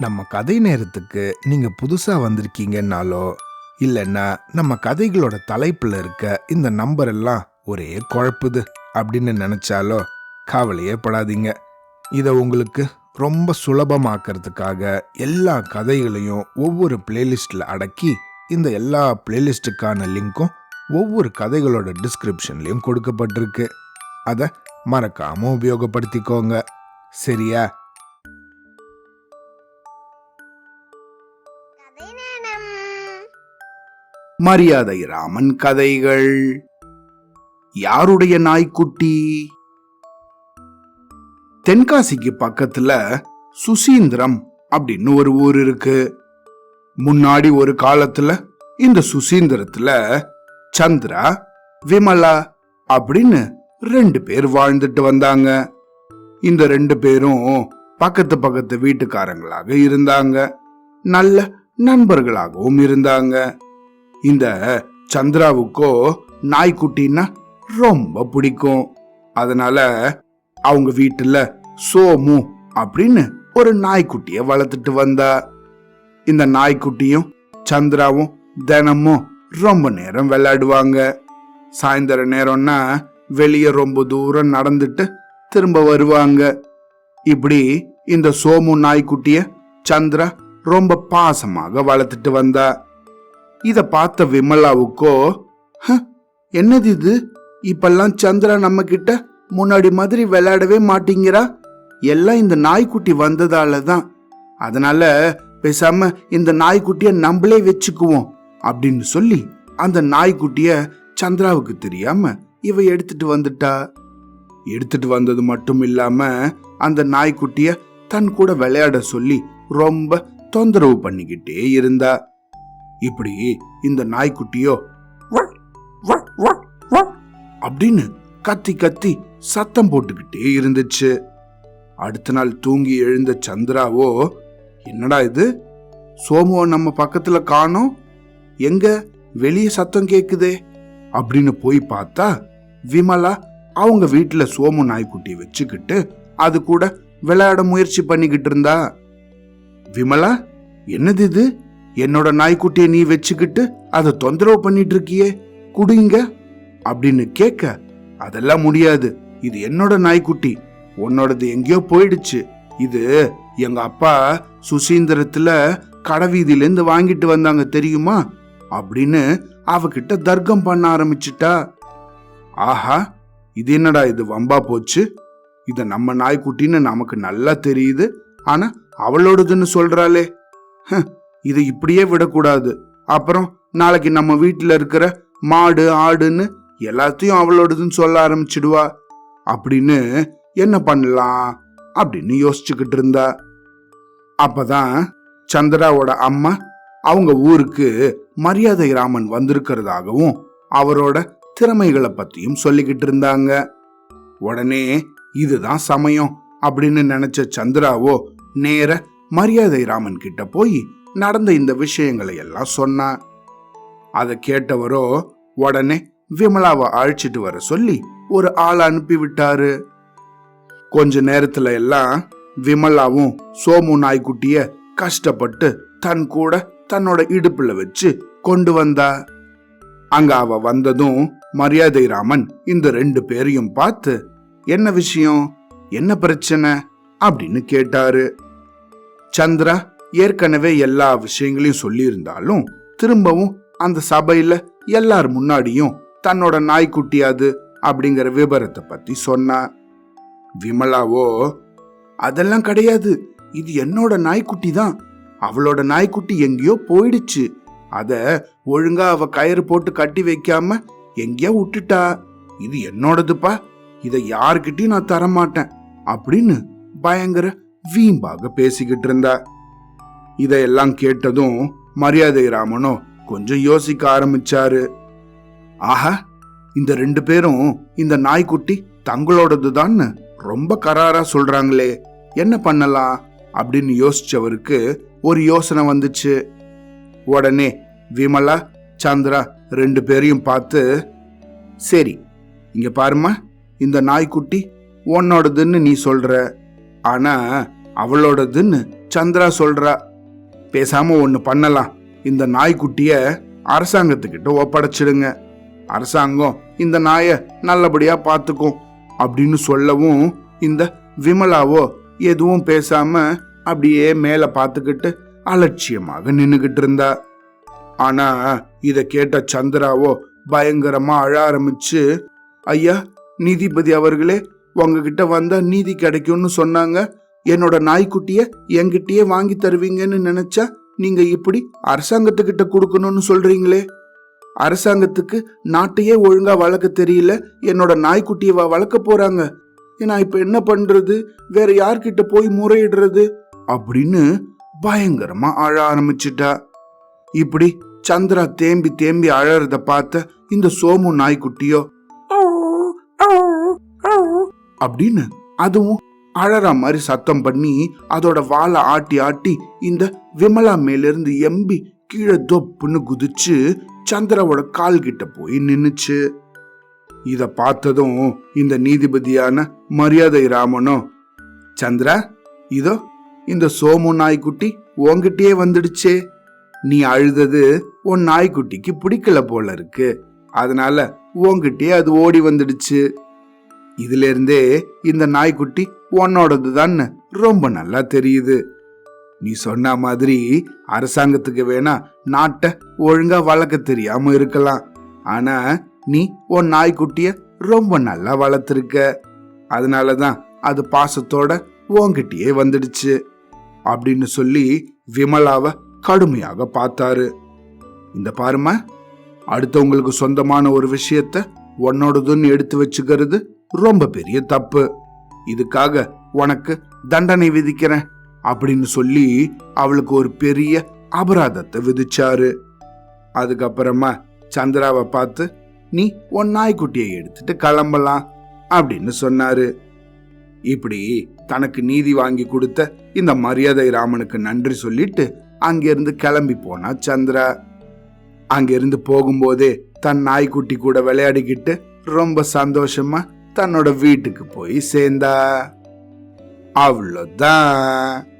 நம்ம கதை நேரத்துக்கு நீங்க புதுசா வந்திருக்கீங்கன்னாலோ இல்லைன்னா நம்ம கதைகளோட தலைப்புல இருக்க இந்த நம்பர் எல்லாம் ஒரே குழப்புது அப்படின்னு நினைச்சாலோ கவலையே படாதீங்க. இதை உங்களுக்கு ரொம்ப சுலபமாக்கிறதுக்காக எல்லா கதைகளையும் ஒவ்வொரு பிளேலிஸ்டில் அடக்கி இந்த எல்லா பிளேலிஸ்ட்டுக்கான லிங்க்கும் ஒவ்வொரு கதைகளோட டிஸ்கிரிப்ஷன்லையும் கொடுக்கப்பட்டிருக்கு. அதை மறக்காம உபயோகப்படுத்திக்கோங்க. சரியா? மரியாதை ராமன் கதைகள். யாருடைய நாய்க்குட்டி? தென்காசிக்கு பக்கத்துல சுசீந்திரம் அப்படின்னு ஒரு ஊர் இருக்கு. முன்னாடி ஒரு காலத்துல இந்த சுசீந்திரத்துல சந்திரா விமலா அப்படின்னு ரெண்டு பேர் வாழ்ந்துட்டு வந்தாங்க. இந்த ரெண்டு பேரும் பக்கத்து பக்கத்து வீட்டுக்காரங்களாக இருந்தாங்க. நல்ல நண்பர்களாகவும் இருந்தாங்க. இந்த சந்திராவுக்கோ நாய்க்குட்டின்னா ரொம்ப பிடிக்கும். அதனால அவங்க வீட்டுல சோமு அப்படின்னு ஒரு நாய்க்குட்டிய வளர்த்துட்டு வந்தா. இந்த நாய்க்குட்டியும் சந்திராவும் தினமும் ரொம்ப நேரம் விளையாடுவாங்க. சாயந்தர நேரம்னா வெளியே ரொம்ப தூரம் நடந்துட்டு திரும்ப வருவாங்க. இப்படி இந்த சோமு நாய்க்குட்டிய சந்திரா ரொம்ப பாசமாக வளர்த்துட்டு வந்தா. இத பார்த்த விமலாவுக்கோ "ஹ, என்னது இது? இப்பெல்லாம் சந்திரா நம்ம கிட்ட முன்னாடி மாதிரி விளையாடவே மாட்டேங்கிறா? எல்லாம் இந்த நாய்க்குட்டி வந்ததால தான். அதனால பேசாம இந்த நாய்க்குட்டிய நம்மளே வச்சுக்குவோம் அப்படின்னு சொல்லி அந்த நாய்க்குட்டிய சந்திராவுக்கு தெரியாம இவ எடுத்துட்டு வந்துட்டா. எடுத்துட்டு வந்தது மட்டும் இல்லாம அந்த நாய்க்குட்டிய தன் கூட விளையாட சொல்லி ரொம்ப தொந்தரவு பண்ணிக்கிட்டே இருந்தா. இப்படி இந்த நாய்க்குட்டியோ அப்படின்னு கத்தி கத்தி சத்தம் போட்டுக்கிட்டே இருந்துச்சு. அடுத்த நாள் தூங்கி எழுந்த சந்திராவோ என்னடா இது? சோமுவை நம்ம பக்கத்துல காணோம். எங்க? வெளியே சத்தம் கேக்குதே அப்படின்னு போய் பார்த்தா விமலா அவங்க வீட்டுல சோமு நாய்க்குட்டியை வச்சுக்கிட்டு அது கூட விளையாட முயற்சி பண்ணிக்கிட்டு இருந்தா. விமலா என்னது இது? என்னோட நாய்க்குட்டியை நீ வச்சுக்கிட்டு அதை தொந்தரவு பண்ணிட்டு இருக்கியே குடிங்க அப்படின்னு கேட்க அதெல்லாம் முடியாது. இது என்னோட நாய்க்குட்டி. உன்னோடது எங்கேயோ போயிடுச்சு. இது எங்க அப்பா சுசீந்திரத்துல கடவீதியிலேருந்து வாங்கிட்டு வந்தாங்க தெரியுமா? அப்படின்னு அவகிட்ட தர்க்கம் பண்ண ஆரம்பிச்சிட்டா. ஆஹா இது என்னடா இது வம்பா போச்சு? இத நம்ம நாய்க்குட்டின்னு நமக்கு நல்லா தெரியுது. ஆனா அவளோடதுன்னு சொல்றாளே. இதை இப்படியே விடக்கூடாது. அப்புறம் நாளைக்கு நம்ம வீட்டில் இருக்கிற மாடு ஆடுன்னு எல்லாத்தையும் அவளோடதுன்னு சொல்ல ஆரம்பிச்சிடுவா. அப்படின்னு என்ன பண்ணலாம்? அப்படின்னு யோசிச்சுக்கிட்டு இருந்தா. அப்பதான் சந்திராவோட அம்மா அவங்க ஊருக்கு மரியாதை ராமன் வந்திருக்கிறதாகவும் அவரோட திறமைகளை பத்தியும் சொல்லிக்கிட்டு இருந்தாங்க. உடனே இதுதான் சமயம் அப்படின்னு நினைச்ச சந்திராவோ நேர மரியாதை ராமன் கிட்ட போய் நடந்த இந்த விஷயங்களை எல்லாம் சொன்னா அதை கேட்டவரோ உடனே விமலாவை அழைச்சிட்டு வர சொல்லி ஒரு ஆள் அனுப்பி விட்டாரு கொஞ்ச நேரத்துல எல்லாம் விமலாவும் சோமு நாய்க்குட்டிய கஷ்டப்பட்டு தன் கூட தன்னோட இடுப்புல வச்சு கொண்டு வந்தா. அங்க அவ வந்ததும் மரியாதை ராமன் இந்த ரெண்டு பேரையும் பார்த்து என்ன விஷயம்? என்ன பிரச்சனை? அப்படின்னு கேட்டாரு. சந்திரா ஏற்கனவே எல்லா விஷயங்களையும் சொல்லியிருந்தாலும் திரும்பவும் அந்த சபையில எல்லார் முன்னாடியும் தன்னோட நாய்க்குட்டி அது அப்படிங்கிற விபரத்தை பத்தி சொன்னா. விமலாவோ அதெல்லாம் கிடையாது. இது என்னோட நாய்க்குட்டி தான். அவளோட நாய்க்குட்டி எங்கேயோ போயிடுச்சு. அத ஒழுங்கா அவ கயிறு போட்டு கட்டி வைக்காம எங்கேயோ விட்டுட்டா. இது என்னோடதுப்பா. இதை யார்கிட்டயும் நான் தரமாட்டேன். அப்படின்னு பயங்கர வீம்பாக பேசிக்கிட்டு இருந்தா. இதையெல்லாம் கேட்டதும் மரியாதை ராமனோ கொஞ்சம் யோசிக்க ஆரம்பிச்சாரு. ஆஹா இந்த ரெண்டு பேரும் இந்த நாய்க்குட்டி தங்களோடதுதான்னு ரொம்ப கராரா சொல்றாங்களே என்ன பண்ணலாம்? அப்படின்னு யோசிச்சவருக்கு ஒரு யோசனை வந்துச்சு. உடனே விமலா சந்திரா ரெண்டு பேரையும் பார்த்து சரி இங்க பாருமா இந்த நாய்க்குட்டி உன்னோடதுன்னு நீ சொல்ற ஆனா அவளோடதுன்னு சந்திரா சொல்றா. பேசாம ஒன்று பண்ணலாம். இந்த நாய்க்குட்டிய அரசாங்கத்துக்கிட்ட ஒப்படைச்சிடுங்க. அரசாங்கம் இந்த நாயை நல்லபடியா பார்த்துக்கும் அப்படின்னு சொல்லவும் இந்த விமலாவோ எதுவும் பேசாம அப்படியே மேல பார்த்துக்கிட்டு அலட்சியமாக நின்னுகிட்டு இருந்தா. ஆனா இத கேட்ட சந்திராவோ பயங்கரமா அழ ஆரம்பிச்சு ஐயா நீதிபதி அவர்களே உங்ககிட்ட வந்தா நீதி கிடைக்கும்னு சொன்னாங்க. என்னோட நாய்க்குட்டிய என்கிட்டயே வாங்கி தருவீங்கன்னு நினைச்சா நீங்க இப்படி அரசாங்கத்துக்கிட்ட கொடுக்கணும்னு சொல்றீங்களே? அரசாங்கத்துக்கு நாட்டையே ஒழுங்கா வளர்க்க தெரியல. என்னோட நாய்க்குட்டியை வளர்க்க போறாங்க. நான் இப்ப என்ன பண்றது? வேற யார்கிட்ட போய் முறையிடுறது? அப்படின்னு பயங்கரமா அழ ஆரம்பிச்சிட்டா. இப்படி சந்திரா தேம்பி தேம்பி அழறத பார்த்த இந்த சோமு நாய்க்குட்டியோ அப்படின்னு அதுவும் அழற மாதிரி சத்தம் பண்ணி அதோட வாழை ஆட்டி ஆட்டி இந்த விமலா மேலிருந்து எம்பி கீழே தொப்புன்னு குதிச்சு சந்திராவோட கால் கிட்ட போய் நின்னுச்சு. இத பார்த்ததும் இந்த நீதிபதியான மரியாதை ராமனும் சந்திரா இதோ இந்த சோமு நாய்க்குட்டி உன்கிட்டயே வந்துடுச்சே. நீ அழுதது உன் நாய்க்குட்டிக்கு பிடிக்கல போல இருக்கு. அதனால உன்கிட்டயே அது ஓடி வந்துடுச்சு. இதிலிருந்தே இந்த நாய்க்குட்டி உன்னோடது ரொம்ப நல்லா தெரியுது. நீ சொன்ன மாதிரி அரசாங்கத்துக்கு வேணா நாட்டை ஒழுங்கா வளர்க்க தெரியாம இருக்கலாம். ஆனா நீ உன் நாய்க்குட்டிய ரொம்ப நல்லா வளர்த்துருக்க. அதனாலதான் அது பாசத்தோட உன்கிட்டயே வந்துடுச்சு அப்படின்னு சொல்லி விமலாவை கடுமையாக பார்த்தாரு. இந்த பாருமா அடுத்தவங்களுக்கு சொந்தமான ஒரு விஷயத்த உன்னோடதுன்னு எடுத்து வச்சுக்கிறது ரொம்ப பெரிய தப்பு. இதுக்காக உனக்கு தண்டனை விதிக்கிறேன் அப்படின்னு சொல்லி அவளுக்கு ஒரு பெரிய அபராதத்தை விதிச்சாரு. அதுக்கப்புறமா சந்திராவை பார்த்து நீ உன் நாய்க்குட்டியை எடுத்துட்டு கிளம்பலாம் அப்படின்னு சொன்னாரு. இப்படி தனக்கு நீதி வாங்கி கொடுத்த இந்த மரியாதை ராமனுக்கு நன்றி சொல்லிட்டு அங்கிருந்து கிளம்பி போனா சந்திரா. அங்கிருந்து போகும்போதே தன் நாய்க்குட்டி கூட விளையாடிக்கிட்டு ரொம்ப சந்தோஷமா தன்னோட வீட்டுக்கு போய் சேர்ந்தா அவ்வளோதான்.